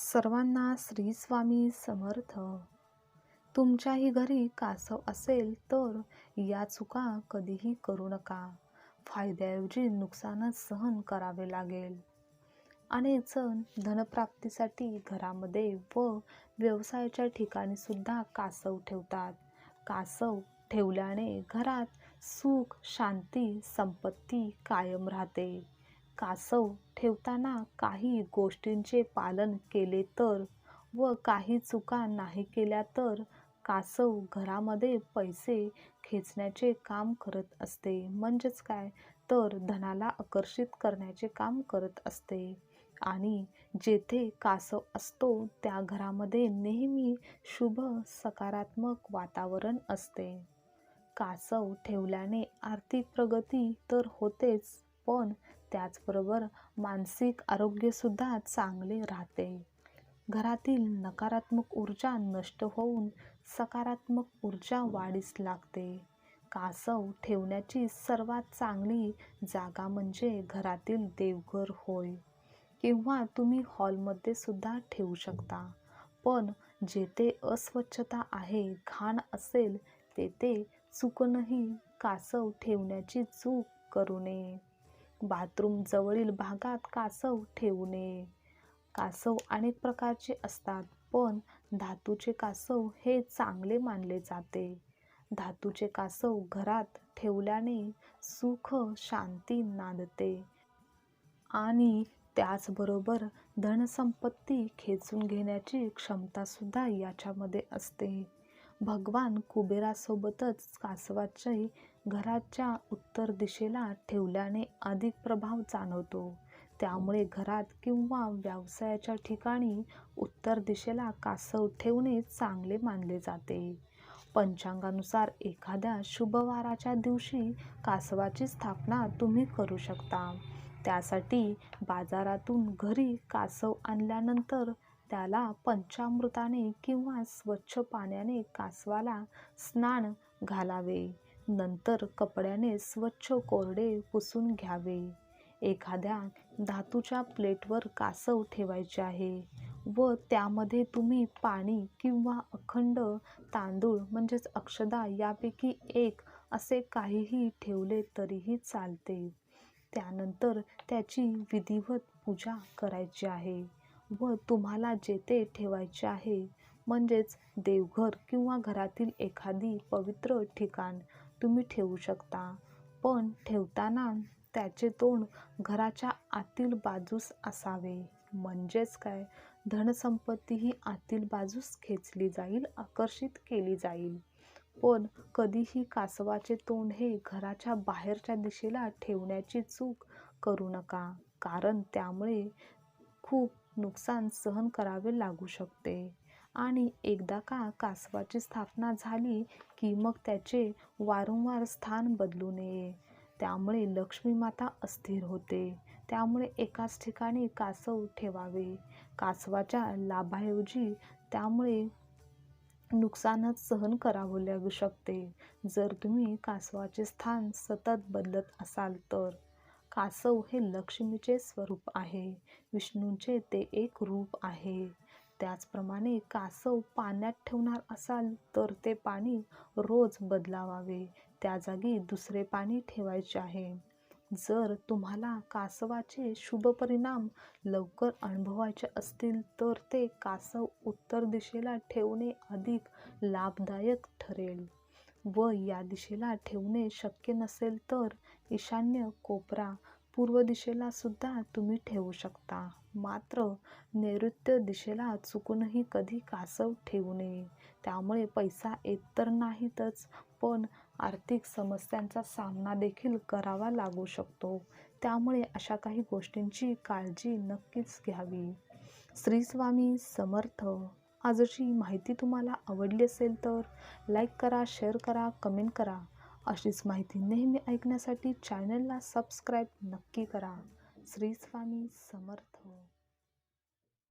सर्वांना श्री स्वामी समर्थ. तुमच्याही घरी कासव असेल तर या चुका कधीही करू नका. फायद्याऐवजी नुकसानच सहन करावे लागेल. अनेक जण धनप्राप्तीसाठी घरामध्ये व व्यवसायाच्या ठिकाणी सुद्धा कासव ठेवतात. कासव ठेवल्याने घरात सुख शांती संपत्ती कायम राहते. कासव ठेवताना काही गोष्टींचे पालन केले तर व काही चुका नाही केल्या तर कासव घरामध्ये पैसे खेचण्याचे काम करत असते. म्हणजेच काय? तर धनाला आकर्षित करण्याचे काम करत असते. आणि जेथे कासव असतो त्या घरामध्ये नेहमी शुभ सकारात्मक वातावरण असते. कासव ठेवल्याने आर्थिक प्रगती तर होतेच पण त्याचबरोबर मानसिक आरोग्यसुद्धा चांगले राहते. घरातील नकारात्मक ऊर्जा नष्ट होऊन सकारात्मक ऊर्जा वाढीस लागते. कासव ठेवण्याची सर्वात चांगली जागा म्हणजे घरातील देवघर होय. किंवा तुम्ही हॉलमध्ये सुद्धा ठेवू शकता. पण जेथे अस्वच्छता आहे घाण असेल तेथे चुकूनही कासव ठेवण्याची चूक करू नये. बाथरूम जवळील भागात कासव ठेवू नये. कासव अनेक प्रकारचे असतात पण धातूचे कासव हे चांगले मानले जाते. धातूचे कासव घरात ठेवल्याने सुख शांती नांदते. आणि त्याचबरोबर धनसंपत्ती खेचून घेण्याची क्षमतासुद्धा याच्यामध्ये असते. भगवान कुबेरासोबतच कासवाचे घराच्या उत्तर दिशेला ठेवल्याने अधिक प्रभाव जाणवतो. त्यामुळे घरात किंवा व्यवसायाच्या ठिकाणी उत्तर दिशेला कासव ठेवणे चांगले मानले जाते. पंचांगानुसार एखाद्या शुभवाराच्या दिवशी कासवाची स्थापना तुम्ही करू शकता. त्यासाठी बाजारातून घरी कासव आणल्यानंतर त्याला पंचामृताने किंवा स्वच्छ पाण्याने कासवाला स्नान घालावे. नंतर कपड्याने स्वच्छ कोरडे पुसून घ्यावे. एखाद्या धातूच्या प्लेटवर कासव ठेवायचे आहे व त्यामध्ये तुम्ही पाणी किंवा अखंड तांदूळ म्हणजेच अक्षदा यापैकी एक असे काहीही ठेवले तरीही चालते. त्यानंतर त्याची विधिवत पूजा करायची आहे व तुम्हाला जेथे ठेवायचे आहे म्हणजेच देवघर किंवा घरातील एखादी पवित्र ठिकाण तुम्ही ठेवू शकता. पण ठेवताना त्याचे तोंड घराच्या आतील बाजूस असावे. म्हणजेच काय? धनसंपत्ती ही आतील बाजूस खेचली जाईल आकर्षित केली जाईल. पण कधीही कासवाचे तोंड हे घराच्या बाहेरच्या दिशेला ठेवण्याची चूक करू नका कारण त्यामुळे खूप नुकसान सहन करावे लागू शकते. आणि एकदा का कासवाची स्थापना झाली की मग त्याचे वारंवार स्थान बदलू नये. त्यामुळे लक्ष्मी माता अस्थिर होते. त्यामुळे एकाच ठिकाणी कासव ठेवावे. कासवाच्या लाभाऐवजी त्यामुळे नुकसानच सहन करावं लागू शकते. जर तुम्ही कासवाचे स्थान सतत बदलत असाल तर. कासव हे लक्ष्मीचे स्वरूप आहे. विष्णूंचे ते एक रूप आहे. त्याचप्रमाणे कासव पाण्यात ठेवणार असाल तर ते पाणी रोज बदलावावे. त्या जागी दुसरे पाणी ठेवायचे आहे. जर तुम्हाला कासवाचे शुभ परिणाम लवकर अनुभवायचे असतील तर ते कासव उत्तर दिशेला ठेवणे अधिक लाभदायक ठरेल. व या दिशेला ठेवणे शक्य नसेल तर ईशान्य कोपरा पूर्व दिशेला सुद्धा तुम्ही ठेवू शकता. मात्र नैऋत्य दिशेला चुकूनही कधी कासव ठेवू नये. त्यामुळे पैसा येत तर नाहीतच पण आर्थिक समस्यांचा सामना देखील करावा लागू शकतो. त्यामुळे अशा काही गोष्टींची काळजी नक्कीच घ्यावी. श्री स्वामी समर्थ. आजची माहिती तुम्हाला आवडली असेल तर लाईक करा शेअर करा कमेंट करा. अशीच माहिती नेहमी ऐकण्यासाठी चॅनलला सबस्क्राईब नक्की करा. श्री स्वामी समर्थ.